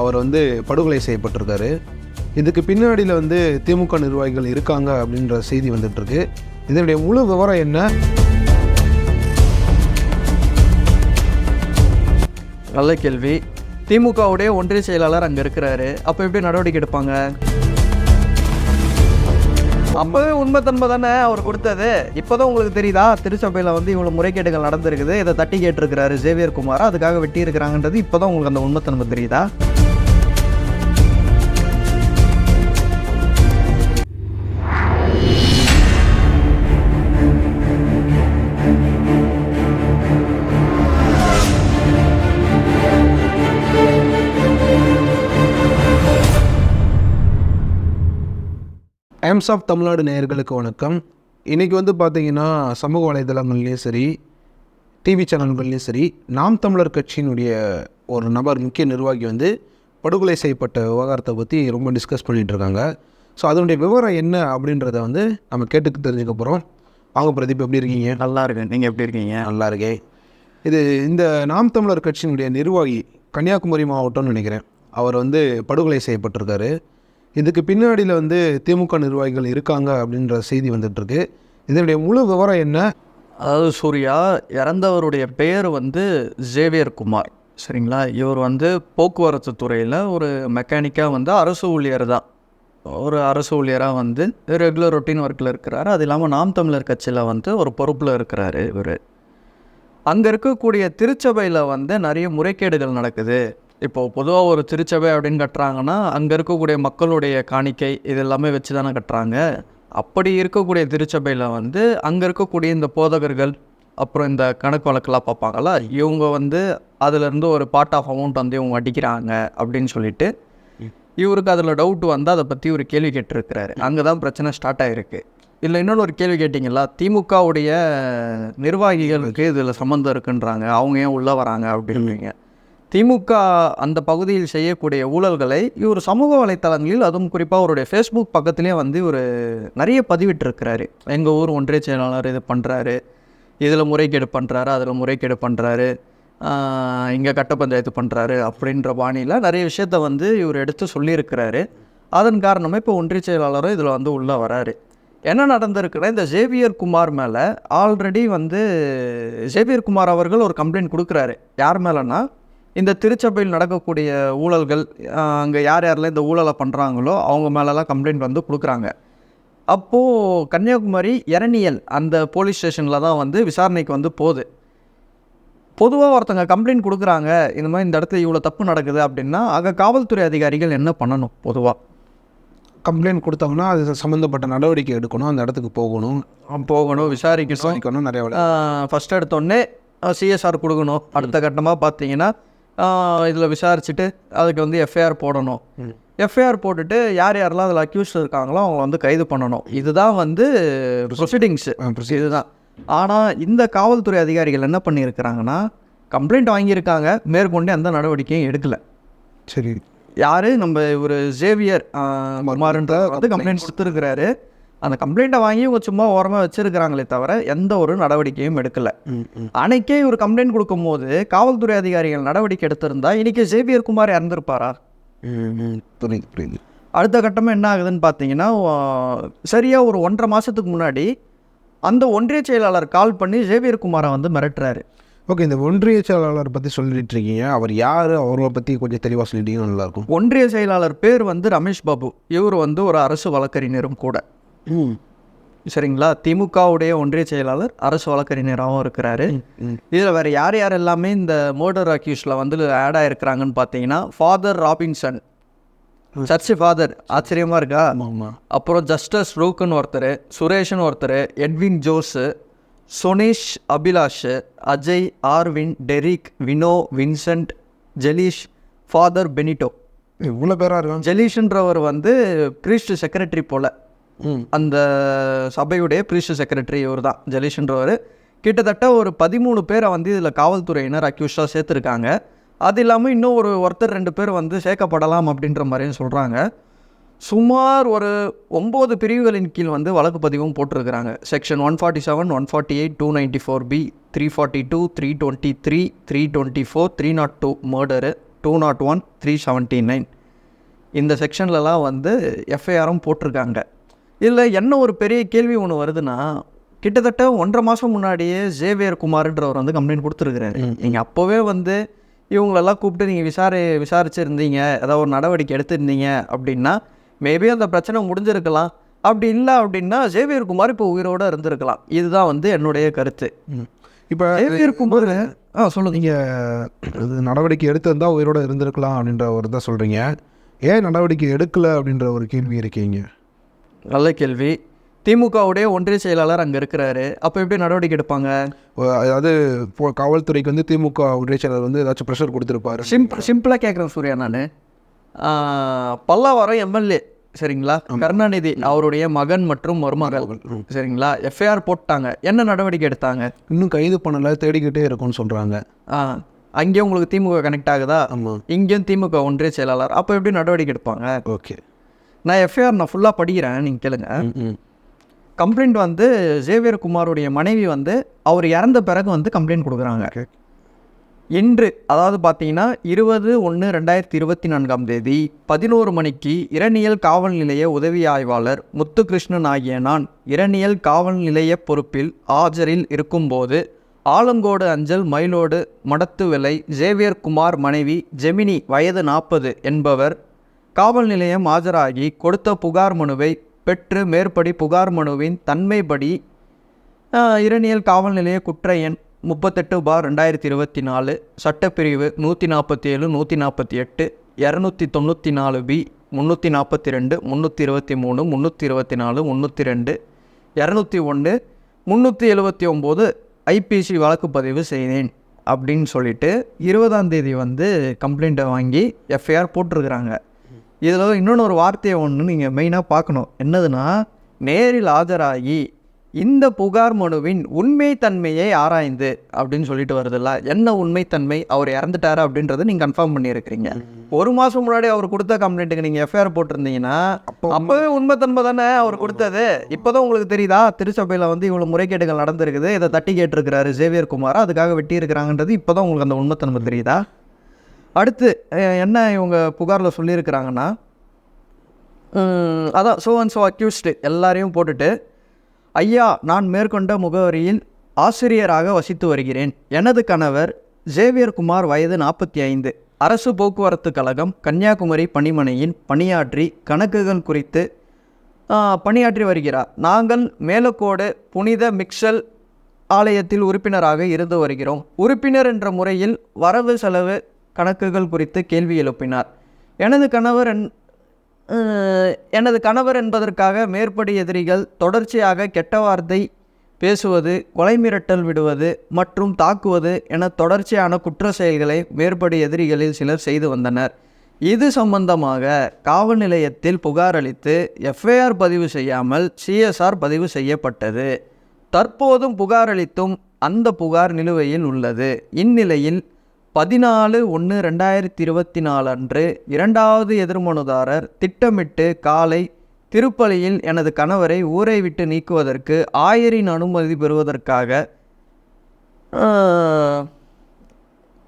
அவர் வந்து படுகொலை செய்யப்பட்டிருக்காரு. இதுக்கு பின்னாடியில் வந்து திமுக நிர்வாகிகள் இருக்காங்க அப்படின்ற செய்தி வந்துட்டுருக்கு. இதனுடைய முழு விவரம் என்ன? நல்ல கேள்வி. திமுகவுடைய ஒன்றிய செயலாளர் அங்கே இருக்கிறாரு. அப்போ எப்படி நடவடிக்கை எடுப்பாங்க? அப்போவே உண்மைத்தன்மை தானே அவர் கொடுத்தது. இப்போதான் உங்களுக்கு தெரியுதா? திருச்சபையில் வந்து இவ்வளோ முறைகேடுகள் நடந்திருக்குது. இதை தட்டி கேட்டிருக்கிறாரு ஜேவியர் குமார். அதுக்காக வெட்டி இருக்கிறாங்கன்றது இப்போதான் உங்களுக்கு அந்த உண்மைத்தன்மை தெரியுதா? டைம்ஸ் ஆஃப் தமிழ்நாடு நேயர்களுக்கு வணக்கம். இன்றைக்கி வந்து பார்த்தீங்கன்னா சமூக வலைதளங்கள்லேயும் சரி டிவி சேனல்கள்லேயும் சரி நாம் தமிழர் கட்சியினுடைய ஒரு நபர் முக்கிய நிர்வாகி வந்து படுகொலை செய்யப்பட்ட விவகாரத்தை பற்றி ரொம்ப டிஸ்கஸ் பண்ணிகிட்டு இருக்காங்க. ஸோ அதனுடைய விவரம் என்ன அப்படின்றத வந்து நம்ம கேட்டுக்கு தெரிஞ்சுக்க போகிறோம் வாங்க பிரதீப் எப்படி இருக்கீங்க? நல்லா இருக்கு நீங்கள் எப்படி இருக்கீங்க? நல்லா இருக்கே இது இந்த நாம் தமிழர் கட்சியினுடைய நிர்வாகி கன்னியாகுமரி மாவட்டம்னு நினைக்கிறேன். அவர் வந்து படுகொலை செய்யப்பட்டிருக்காரு. இதுக்கு பின்னாடியில் வந்து திமுக நிர்வாகிகள் இருக்காங்க அப்படின்ற செய்தி வந்துட்டுருக்கு. இதனுடைய முழு விவரம் என்ன? அதாவது சூர்யா இறந்தவருடைய பெயர் வந்து ஜேவியர் குமார். சரிங்களா? இவர் வந்து போக்குவரத்து துறையில் ஒரு மெக்கானிக்காக வந்து அரசு ஊழியர் தான். ஒரு அரசு ஊழியராக வந்து ரெகுலர் ரொட்டீன் ஒர்க்கில் இருக்கிறாரு. அது இல்லாமல் நாம் தமிழர் கட்சியில் வந்து ஒரு பொறுப்பில் இருக்கிறாரு இவர். அங்கே இருக்கக்கூடிய திருச்சபையில் வந்து நிறைய முறைகேடுகள் நடக்குது. இப்போது பொதுவாக ஒரு திருச்சபை அப்படின்னு கட்டுறாங்கன்னா அங்கே இருக்கக்கூடிய மக்களுடைய காணிக்கை இது எல்லாமே வச்சு தானே கட்டுறாங்க. அப்படி இருக்கக்கூடிய திருச்சபையில் வந்து அங்கே இருக்கக்கூடிய இந்த போதகர்கள் அப்புறம் இந்த கணக்கு வழக்கெல்லாம் பார்ப்பாங்களா இவங்க வந்து அதுலேருந்து ஒரு பார்ட் ஆஃப் அமௌண்ட் வந்து இவங்க அடிக்கிறாங்க அப்படின்னு சொல்லிட்டு இவருக்கு அதில் டவுட் வந்து அதை பற்றி ஒரு கேள்வி கேட்டிருக்கிறாரு. அங்கே தான் பிரச்சனை ஸ்டார்ட் ஆகிருக்கு இல்லை இன்னொன்று ஒரு கேள்வி கேட்டிங்களா? திமுகவுடைய நிர்வாகிகளுக்கு இதில் சம்மந்தம் இருக்குன்றாங்க. அவங்க ஏன் உள்ளே வராங்க அப்படின்றீங்க. திமுக அந்த பகுதியில் செய்யக்கூடிய ஊழல்களை இவர் சமூக வலைத்தளங்களில் அதுவும் குறிப்பாக அவருடைய ஃபேஸ்புக் பக்கத்துலேயே வந்து ஒரு நிறைய பதிவிட்டிருக்கிறாரு. எங்கள் ஊர் ஒன்றிய செயலாளர் இது பண்ணுறாரு இதில் முறைகேடு பண்ணுறாரு அதில் முறைகேடு பண்ணுறாரு இங்கே கட்ட பஞ்சாயத்து பண்ணுறாரு அப்படின்ற பாணியில் நிறைய விஷயத்த வந்து இவர் எடுத்து சொல்லியிருக்கிறாரு. அதன் காரணமாக இப்போ ஒன்றிய செயலாளரும் இதில் வந்து உள்ளே வராரு. என்ன நடந்திருக்குன்னா இந்த ஜேவியர் குமார் மேலே ஆல்ரெடி வந்து ஜேவியர் குமார் அவர்கள் ஒரு கம்ப்ளைண்ட் கொடுக்குறாரு. யார் மேலேன்னா இந்த திருச்சபையில் நடக்கக்கூடிய ஊழல்கள் அங்கே யார் யாரெல்லாம் இந்த ஊழலை பண்ணுறாங்களோ அவங்க மேலெல்லாம் கம்ப்ளைண்ட் வந்து கொடுக்குறாங்க. அப்போது கன்னியாகுமரி இரணியல் அந்த போலீஸ் ஸ்டேஷனில் தான் வந்து விசாரணைக்கு வந்து போகுது. பொதுவாக ஒருத்தங்க கம்ப்ளைண்ட் கொடுக்குறாங்க இந்த மாதிரி இந்த இடத்துல இவ்வளோ தப்பு நடக்குது அப்படின்னா அங்கே காவல்துறை அதிகாரிகள் என்ன பண்ணணும் பொதுவாக கம்ப்ளைண்ட் கொடுத்தாங்கன்னா அது சம்மந்தப்பட்ட நடவடிக்கை எடுக்கணும் அந்த இடத்துக்கு போகணும். போகணும் விசாரிக்கணும். நிறைய வேலை. ஃபஸ்ட் எடுத்தோடனே சிஎஸ்ஆர் கொடுக்கணும். அடுத்த கட்டமாக பார்த்தீங்கன்னா இதில் விசாரிச்சுட்டு அதுக்கு வந்து எஃப்ஐஆர் போடணும். எஃப்ஐஆர் போட்டுட்டு யார் யாரெல்லாம் அதில் அக்யூஸ் இருக்காங்களோ அவங்க வந்து கைது பண்ணணும். இதுதான் வந்து ப்ரொசீடிங்ஸு இதுதான். ஆனால் இந்த காவல்துறை அதிகாரிகள் என்ன பண்ணியிருக்கிறாங்கன்னா கம்ப்ளைண்ட் வாங்கியிருக்காங்க. மேற்கொண்டு எந்த நடவடிக்கையும் எடுக்கலை. சரி. யார்? நம்ம ஒரு ஜேவியர் வந்து கம்ப்ளைண்ட் கொடுத்துருக்கிறாரு. அந்த கம்ப்ளைண்ட்டை வாங்கி இவங்க சும்மா ஓரமாக வச்சிருக்கிறாங்களே தவிர எந்த ஒரு நடவடிக்கையும் எடுக்கலை. அன்னைக்கே இவர் கம்ப்ளைண்ட் கொடுக்கும்போது காவல்துறை அதிகாரிகள் நடவடிக்கை எடுத்திருந்தா இன்னைக்கு ஜேவியர் குமார் இறந்துருப்பாரா? புரியுது புரியுது. அடுத்த கட்டமாக என்ன ஆகுதுன்னு பார்த்தீங்கன்னா சரியாக ஒரு ஒன்றரை மாதத்துக்கு முன்னாடி அந்த ஒன்றிய செயலாளர் கால் பண்ணி ஜேவியர் குமாரை வந்து மிரட்டுறாரு. ஓகே இந்த ஒன்றிய செயலாளர் பற்றி சொல்லிட்டு இருக்கீங்க. அவர் யார்? அவரை பற்றி கொஞ்சம் தெளிவாக சொல்லிட்டீங்கன்னா நல்லாயிருக்கும் ஒன்றிய செயலாளர் பேர் வந்து ரமேஷ் பாபு. இவர் வந்து ஒரு அரசு வழக்கறிஞரும் கூட. சரிங்களா? திமுகவுடைய ஒன்றிய செயலாளர் அரசு வழக்கறிஞராகவும் இருக்கிறாரு. இதில் வேறு யார் யார் எல்லாமே இந்த மர்டர் அக்யூஸில் வந்து ஆட் ஆயிருக்கிறாங்கன்னு பார்த்தீங்கன்னா ஃபாதர் ராபின்சன் சர்ச்சு ஃபாதர் ஆச்சரியமாக இருக்கா? அப்புறம் ஜஸ்டஸ் ரூக்கன் ஒருத்தர் சுரேஷன் ஒருத்தர் Edwin Jose Sunesh Abhilash Ajay Arvin Derrick Vino Vincent Jeleesh father Benito இவ்வளோ பேராக இருக்காங்க. ஜெலீஷ்ன்றவர் வந்து ப்ரீஸ்ட் செக்ரட்டரி போல். அந்த சபையுடைய ப்ரீஸ்ட் செக்ரட்டரி இவர் தான் ஜலீஷ்ன்றவர் கிட்டத்தட்ட ஒரு பதிமூணு பேரை வந்து இதில் காவல்துறையினர் அக்யூஸ்டாக சேர்த்துருக்காங்க. அது இல்லாமல் இன்னும் ஒரு ஒருத்தர் ரெண்டு பேர் வந்து சேர்க்கப்படலாம் அப்படின்ற மாதிரியும் சொல்கிறாங்க சுமார் ஒரு ஒம்பது பிரிவுகளின் கீழ் வந்து வழக்கு பதிவும் போட்டிருக்கிறாங்க. Section one forty seven one forty eight two ninety four B three forty two three twenty three three twenty four three nought two murder two nought one three seventy nine இந்த செக்ஷன்லலாம் வந்து எஃப்ஐஆரும் போட்டிருக்காங்க. இதில் என்ன ஒரு பெரிய கேள்வி ஒன்று வருதுன்னா கிட்டத்தட்ட ஒன்றரை மாதம் முன்னாடியே ஜேவியர் குமார்ன்றவர் வந்து கம்ப்ளைண்ட் கொடுத்துருக்குறாரு. நீங்கள் அப்போவே வந்து இவங்களெல்லாம் கூப்பிட்டு நீங்கள் விசாரி விசாரிச்சிருந்தீங்க ஏதாவது ஒரு நடவடிக்கை எடுத்திருந்தீங்க அப்படின்னா மேபி அந்த பிரச்சனை முடிஞ்சிருக்கலாம். அப்படி இல்லை அப்படின்னா ஜேவியர் குமார் இப்போ உயிரோடு இருந்திருக்கலாம். இதுதான் வந்து என்னுடைய கருத்து. இப்போ ஜேவியர் குமார் ஆ சொல்லுங்க. நீங்கள் இது நடவடிக்கை எடுத்திருந்தால் உயிரோட இருந்திருக்கலாம் அப்படின்ற ஒரு இதை சொல்கிறீங்க ஏன் நடவடிக்கை எடுக்கலை அப்படின்ற ஒரு கேள்வி இருக்கீங்க? நல்ல கேள்வி. திமுகவுடைய ஒன்றிய செயலாளர் அங்கே இருக்கிறாரு. அப்போ எப்படி நடவடிக்கை எடுப்பாங்க? அதாவது காவல்துறைக்கு வந்து திமுக ஒன்றிய செயலர் வந்து ஏதாச்சும் ப்ரெஷர் கொடுத்துருப்பாரு. சிம்பிள் சிம்பிளாக கேட்குறேன் சூர்யா நான். பல்லாவரம் எம்எல்ஏ சரிங்களா? கருணாநிதி அவருடைய மகன் மற்றும் மருமகள் சரிங்களா? எஃப்ஐஆர் போட்டாங்க. என்ன நடவடிக்கை எடுத்தாங்க? இன்னும் கைது பண்ணலை தேடிக்கிட்டே இருக்கும்னு சொல்கிறாங்க அங்கேயும் உங்களுக்கு திமுக கனெக்ட் ஆகுதா? இங்கேயும் திமுக ஒன்றிய செயலாளர். அப்போ எப்படி நடவடிக்கை எடுப்பாங்க? ஓகே. நான் எஃப்ஐஆர் நான் ஃபுல்லாக படிக்கிறேன் நீங்கள் கேளுங்க. கம்ப்ளைண்ட் வந்து ஜேவியர் குமாருடைய மனைவி வந்து அவர் இறந்த பிறகு வந்து கம்ப்ளைண்ட் கொடுக்குறாங்க. இன்று அதாவது பார்த்தீங்கன்னா இருபது ஒன்று ரெண்டாயிரத்தி இருபத்தி நான்காம் தேதி பதினோரு மணிக்கு இரணியல் காவல் நிலைய உதவி ஆய்வாளர் முத்துகிருஷ்ணன் ஆகிய நான் இரணியல் காவல் நிலைய பொறுப்பில் ஆஜரில் இருக்கும்போது ஆலங்கோடு அஞ்சல் மயிலோடு மடத்து விலை ஜேவியர் குமார் மனைவி ஜெமினி வயது நாற்பது என்பவர் காவல் நிலையம் ஆஜராகி கொடுத்த புகார் மனுவை பெற்று மேற்படி புகார் மனுவின் தன்மைப்படி இரணியல் காவல் நிலைய குற்ற எண் முப்பத்தெட்டு பார் ரெண்டாயிரத்தி இருபத்தி நாலு சட்டப்பிரிவு நூற்றி நாற்பத்தி ஏழு நூற்றி நாற்பத்தி எட்டு இரநூத்தி தொண்ணூற்றி நாலு பி முந்நூற்றி நாற்பத்தி ரெண்டு முந்நூற்றி இருபத்தி மூணு முந்நூற்றி இருபத்தி நாலு முந்நூற்றி ரெண்டு இரநூத்தி ஒன்று முந்நூற்றி எழுபத்தி ஒம்பது ஐபிசி வழக்கு பதிவு செய்தேன் அப்படின்னு சொல்லிட்டு இருபதாம் தேதி வந்து கம்ப்ளைண்ட்டை வாங்கி எஃப்ஐஆர் போட்டிருக்கிறாங்க. இதில் இன்னொன்று ஒரு வார்த்தையை ஒன்று நீங்கள் மெயினாக பார்க்கணும். என்னதுன்னா நேரில் ஆஜராகி இந்த புகார் மனுவின் உண்மைத்தன்மையை ஆராய்ந்து அப்படின்னு சொல்லிட்டு வருதுல்ல. என்ன உண்மைத்தன்மை? அவர் இறந்துட்டாரு அப்படின்றத நீங்கள் கன்ஃபார்ம் பண்ணியிருக்கிறீங்க. ஒரு மாதம் முன்னாடி அவர் கொடுத்த கம்ப்ளைண்ட்டுக்கு நீங்கள் எஃப்ஐஆர் போட்டிருந்தீங்கன்னா அப்போவே உண்மைத்தன்மை தானே அவர் கொடுத்தது. இப்போதான் உங்களுக்கு தெரியுதா? திருச்சபையில் வந்து இவ்வளோ முறைகேடுகள் நடந்திருக்குது. இதை தட்டி கேட்டிருக்கிறாரு ஜேவியர் குமார் அதுக்காக வெட்டி இருக்கிறாங்கிறது இப்போதான் உங்களுக்கு அந்த உண்மைத்தன்மை தெரியுதா? அடுத்து என்ன இவங்க புகாரில் சொல்லியிருக்கிறாங்கன்னா அதான் ஸோ அண்ட் ஸோ அக்யூஸ்டு எல்லாரையும் போட்டுட்டு ஐயா நான் மேற்கொண்ட முகவரியில் ஆசிரியராக வசித்து வருகிறேன். எனது கணவர் ஜேவியர் குமார் வயது நாற்பத்தி ஐந்து அரசு போக்குவரத்து கழகம் கன்னியாகுமரி பணிமனையின் பணியாற்றி கணக்குகள் குறித்து பணியாற்றி வருகிறார். நாங்கள் மேலக்கோடு புனித மிக்சல் ஆலயத்தில் உறுப்பினராக இருந்து வருகிறோம். உறுப்பினர் என்ற முறையில் வரவு செலவு கணக்குகள் குறித்து கேள்வி எழுப்பினார். எனது கணவர் என் எனது கணவர் என்பதற்காக மேற்படி எதிரிகள் தொடர்ச்சியாக கெட்ட வார்த்தை பேசுவது கொலை மிரட்டல் விடுவது மற்றும் தாக்குவது என தொடர்ச்சியான குற்ற செயல்களை மேற்படி எதிரிகளில் சிலர் செய்து வந்தனர். இது சம்பந்தமாக காவல் நிலையத்தில் புகார் அளித்து எஃப்ஐஆர் பதிவு செய்யாமல் சிஎஸ்ஆர் பதிவு செய்யப்பட்டது. தற்போதும் புகார் அளித்தும் அந்த புகார் நிலுவையில் உள்ளது. இந்நிலையில் பதினாலு ஒன்று ரெண்டாயிரத்தி இருபத்தி நாலு அன்று இரண்டாவது எதிர்மனுதாரர் திட்டமிட்டு காலை திருப்பலியில் எனது கணவரை ஊரை விட்டு நீக்குவதற்கு ஆயரின் அனுமதி பெறுவதற்காக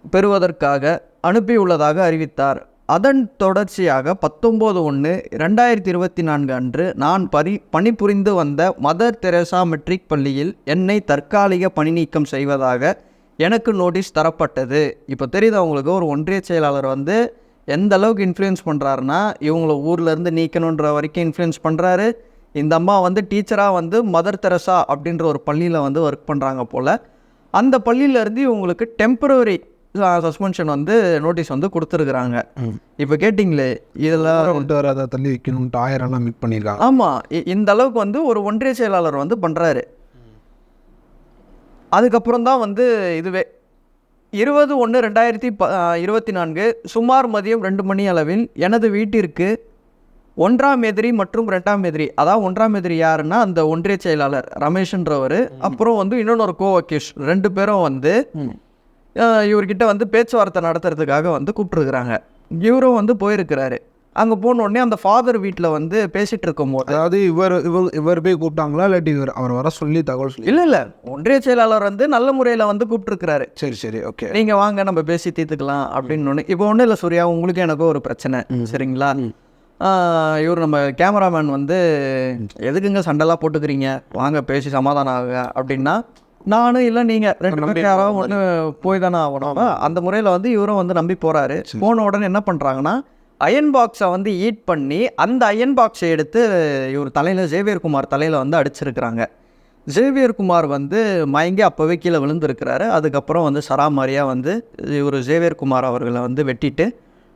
பெறுவதற்காக அனுப்பியுள்ளதாக அறிவித்தார். அதன் தொடர்ச்சியாக பத்தொம்போது ஒன்று ரெண்டாயிரத்தி இருபத்தி நான்கு அன்று நான் பரி பணிபுரிந்து வந்த மதர் தெரேசா மெட்ரிக் பள்ளியில் என்னை தற்காலிக பணி நீக்கம் செய்வதாக எனக்கு நோட்டீஸ் தரப்பட்டது. இப்போ தெரியுது அவங்களுக்கு ஒரு ஒன்றிய செயலாளர் வந்து எந்த அளவுக்கு இன்ஃப்ளூயன்ஸ் பண்ணுறாருன்னா இவங்கள ஊர்ல இருந்து நீக்கணுன்ற வரைக்கும் இன்ஃப்ளூயன்ஸ் பண்ணுறாரு இந்த அம்மா வந்து டீச்சராக வந்து மதர் தெரசா அப்படின்ற ஒரு பள்ளியில் வந்து ஒர்க் பண்ணுறாங்க போல். அந்த பள்ளியிலேருந்து இவங்களுக்கு டெம்பரரி சஸ்பென்ஷன் வந்து நோட்டீஸ் வந்து கொடுத்துருக்குறாங்க. இப்போ கேட்டிங்களே இதில் விட்டு வர அதை தள்ளி வைக்கணும்ட்டு ஆயிரம்லாம் மீட் பண்ணியிருக்காங்க. ஆமாம் இந்த அளவுக்கு வந்து ஒரு ஒன்றிய செயலாளர் வந்து பண்ணுறாரு அதுக்கப்புறம் தான் வந்து இதுவே இருபது ஒன்று ரெண்டாயிரத்தி ப இருபத்தி நான்கு சுமார் மதியம் ரெண்டு மணி அளவில் எனது வீட்டிற்கு ஒன்றாம் எதிரி மற்றும் ரெண்டாம் எதிரி அதாவது ஒன்றாம் எதிரி யாருன்னா அந்த ஒன்றிய செயலாளர் ரமேஷ்ன்றவர் அப்புறம் வந்து இன்னொன்று ஒரு கோவகேஷ் ரெண்டு பேரும் வந்து இவர்கிட்ட வந்து பேச்சுவார்த்தை நடத்துறதுக்காக வந்து கூப்பிட்டுருக்குறாங்க. இவரும் வந்து போயிருக்கிறாரு. அங்கே போன உடனே அந்த ஃபாதர் வீட்டில் வந்து பேசிகிட்டு இருக்கும்போது அதாவது இவர் இவர் இவர் போய் கூப்பிட்டாங்களா இல்லாட்டி இவர் அவர் வர சொல்லி தகவல் சொல்லி? இல்லை இல்லை. ஒன்றிய செயலாளர் வந்து நல்ல முறையில் வந்து கூப்பிட்டுருக்கிறாரு. சரி சரி. ஓகே. நீங்கள் வாங்க நம்ம பேசி தீர்த்துக்கலாம் அப்படின்னு ஒன்று இப்போ ஒன்றும் இல்லை சூர்யா. உங்களுக்கு எனக்கும் ஒரு பிரச்சனை. சரிங்களா? இவர் நம்ம கேமராமேன் வந்து எதுக்குங்க சண்டைலாம் போட்டுக்கிறீங்க? வாங்க பேசி சமாதானம் ஆகுங்க. அப்படின்னா நானும் இல்லை நீங்கள் ரெண்டு பேரும் யாராவது ஒன்று போய் தானே ஆகணும். அந்த முறையில் வந்து இவரும் வந்து நம்பி போகிறாரு போன உடனே என்ன பண்ணுறாங்கன்னா அயன் பாக்ஸை வந்து ஈட் பண்ணி அந்த அயன் பாக்ஸை எடுத்து இவர் தலையில் ஜேவியர் குமார் தலையில் வந்து அடிச்சிருக்கிறாங்க. ஜேவியர் குமார் வந்து மயங்கி அப்போவே கீழே விழுந்திருக்கிறாரு. அதுக்கப்புறம் வந்து சராமாரியாக வந்து இவர் ஜேவியர் குமார் அவர்களை வந்து வெட்டிட்டு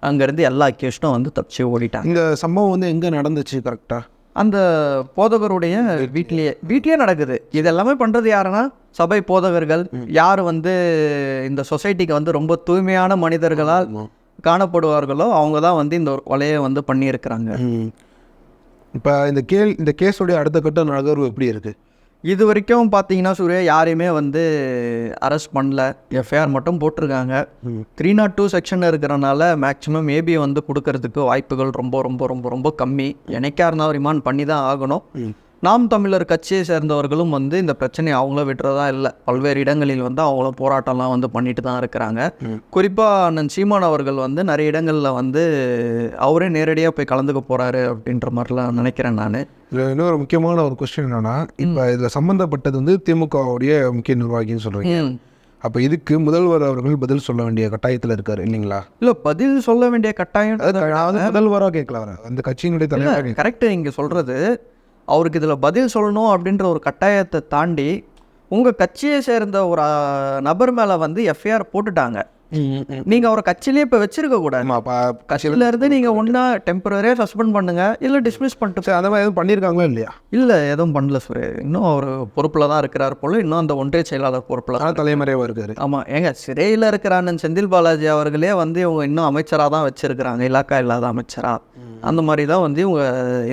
அங்கேருந்து எல்லா கேஸ்டும் வந்து தப்பிச்சு ஓடிட்டாங்க. இந்த சம்பவம் வந்து எங்கே நடந்துச்சு கரெக்டாக அந்த போதகருடைய வீட்லேயே வீட்லேயே நடக்குது. இது எல்லாமே பண்ணுறது யாருன்னா சபை போதகர்கள். யார் வந்து இந்த சொசைட்டிக்கு வந்து ரொம்ப தூய்மையான மனிதர்களால் காணப்படுவார்களோ அவங்க தான் வந்து இந்த கொலையை வந்து பண்ணியிருக்கிறாங்க. இப்போ இந்த கேள் இந்த கேஸோடைய அடுத்த கட்ட நகர்வு எப்படி இருக்குது இது வரைக்கும் பார்த்தீங்கன்னா சூர்யா யாரையுமே வந்து அரெஸ்ட் பண்ணல. எஃப்ஐஆர் மட்டும் போட்டிருக்காங்க. த்ரீ நாட் டூ செக்ஷன் இருக்கிறனால மேக்ஸிமம் மேபி வந்து கொடுக்கறதுக்கு வாய்ப்புகள் ரொம்ப ரொம்ப ரொம்ப ரொம்ப கம்மி. எனக்கா இருந்தாலும் ரிமாண்ட் பண்ணி தான் ஆகணும் நாம் தமிழர் கட்சியை சேர்ந்தவர்களும் வந்து இந்த பிரச்சனையை அவங்கள விட்டுறதா இல்லை. பல்வேறு இடங்களில் வந்து அவங்களும் போராட்டம்லாம் வந்து பண்ணிட்டு தான் இருக்கிறாங்க. குறிப்பாக அண்ணன் சீமான் அவர்கள் வந்து நிறைய இடங்களில் வந்து அவரே நேரடியாக போய் கலந்துக்க போகிறாரு அப்படின்ற மாதிரிலாம் நினைக்கிறேன் நான். இதில் இன்னொரு முக்கியமான ஒரு கொஸ்டின் என்னன்னா இப்போ இதில் சம்மந்தப்பட்டது வந்து திமுகவுடைய முக்கிய நிர்வாகின்னு சொல்கிறீங்க அப்போ இதுக்கு முதல்வர் அவர்கள் பதில் சொல்ல வேண்டிய கட்டாயத்தில் இருக்காரு இல்லைங்களா? இல்லை பதில் சொல்ல வேண்டிய கட்டாயம் முதல்வராக கேட்கல அந்த கட்சியினுடைய கேட்கல. கரெக்டு இங்கே சொல்கிறது அவருக்கு இதில் பதில் சொல்லணும் அப்படின்ற ஒரு கட்டாயத்தை தாண்டி உங்கள் கட்சியை சேர்ந்த ஒரு நபர் மேலே வந்து எஃப்ஐஆர் போட்டுட்டாங்க. நீங்கள் அவரை கட்சியிலே இப்போ வச்சிருக்க கூடாது. கட்சியில இருந்து நீங்கள் ஒன்றா டெம்பரரியாக சஸ்பெண்ட் பண்ணுங்க இல்லை டிஸ்மிஸ் பண்ணிட்டு அந்த மாதிரி எதுவும் பண்ணியிருக்காங்களா இல்லையா? இல்லை எதுவும் பண்ணல சுரே இன்னும் அவர் பொறுப்பில் தான் இருக்கிறார் போல இன்னும் அந்த ஒன்றிய செயலாளர் பொறுப்பில் ஆனால் தலைமறைவாக இருக்காரு. ஆமாம் ஏங்க சிறையில் இருக்கிற அண்ணன் செந்தில் பாலாஜி அவர்களே வந்து இவங்க இன்னும் அமைச்சராக தான் வச்சிருக்கிறாங்க இலாக்கா இல்லாத அமைச்சரா. அந்த மாதிரி தான் வந்து இவங்க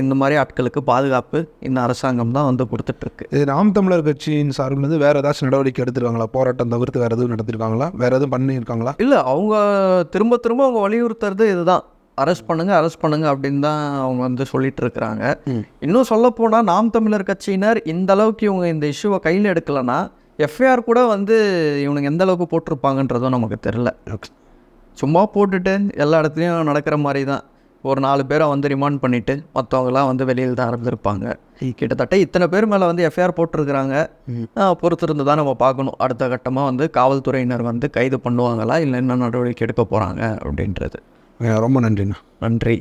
இந்த மாதிரி ஆட்களுக்கு பாதுகாப்பு இந்த அரசாங்கம் தான் வந்து கொடுத்துட்ருக்கு. இது நாம் தமிழர் கட்சியின் சார்பில் இருந்து வேற ஏதாச்சும் நடவடிக்கை எடுத்திருக்காங்களா? போராட்டம் தவிர்த்து வேற எதுவும் நடத்திருக்காங்களா? வேற எதுவும் பண்ணியிருக்காங்களா? இல்லை அவங்க திரும்ப திரும்ப அவங்க வலியுறுத்துறது இதுதான். அரெஸ்ட் பண்ணுங்க அரெஸ்ட் பண்ணுங்க அப்படின்னு தான் அவங்க வந்து சொல்லிட்டு இருக்கிறாங்க இன்னும் சொல்ல போனால் நாம் தமிழர் கட்சியினர் இந்த அளவுக்கு இவங்க இந்த இஷ்யூவை கையில் எடுக்கலைன்னா எஃப்ஐஆர் கூட வந்து இவனுங்க எந்த அளவுக்கு போட்டிருப்பாங்கன்றதும் நமக்கு தெரில சும்மா போட்டுட்டு எல்லா இடத்துலையும் நடக்கிற மாதிரி தான். ஒரு நாலு பேரை வந்து ரிமாண்ட் பண்ணிவிட்டு மற்றவங்களாம் வந்து வெளியில் தான் இருந்திருப்பாங்க. கிட்டத்தட்ட இத்தனை பேர் மேலே வந்து எஃப்ஐஆர் போட்டிருக்கிறாங்க. பொறுத்திருந்து தான் நம்ம பார்க்கணும். அடுத்த கட்டமாக வந்து காவல்துறையினர் வந்து கைது பண்ணுவாங்களா? இல்லை என்ன நடவடிக்கை எடுக்க போகிறாங்க அப்படின்றது. ரொம்ப நன்றிண்ணா. நன்றி.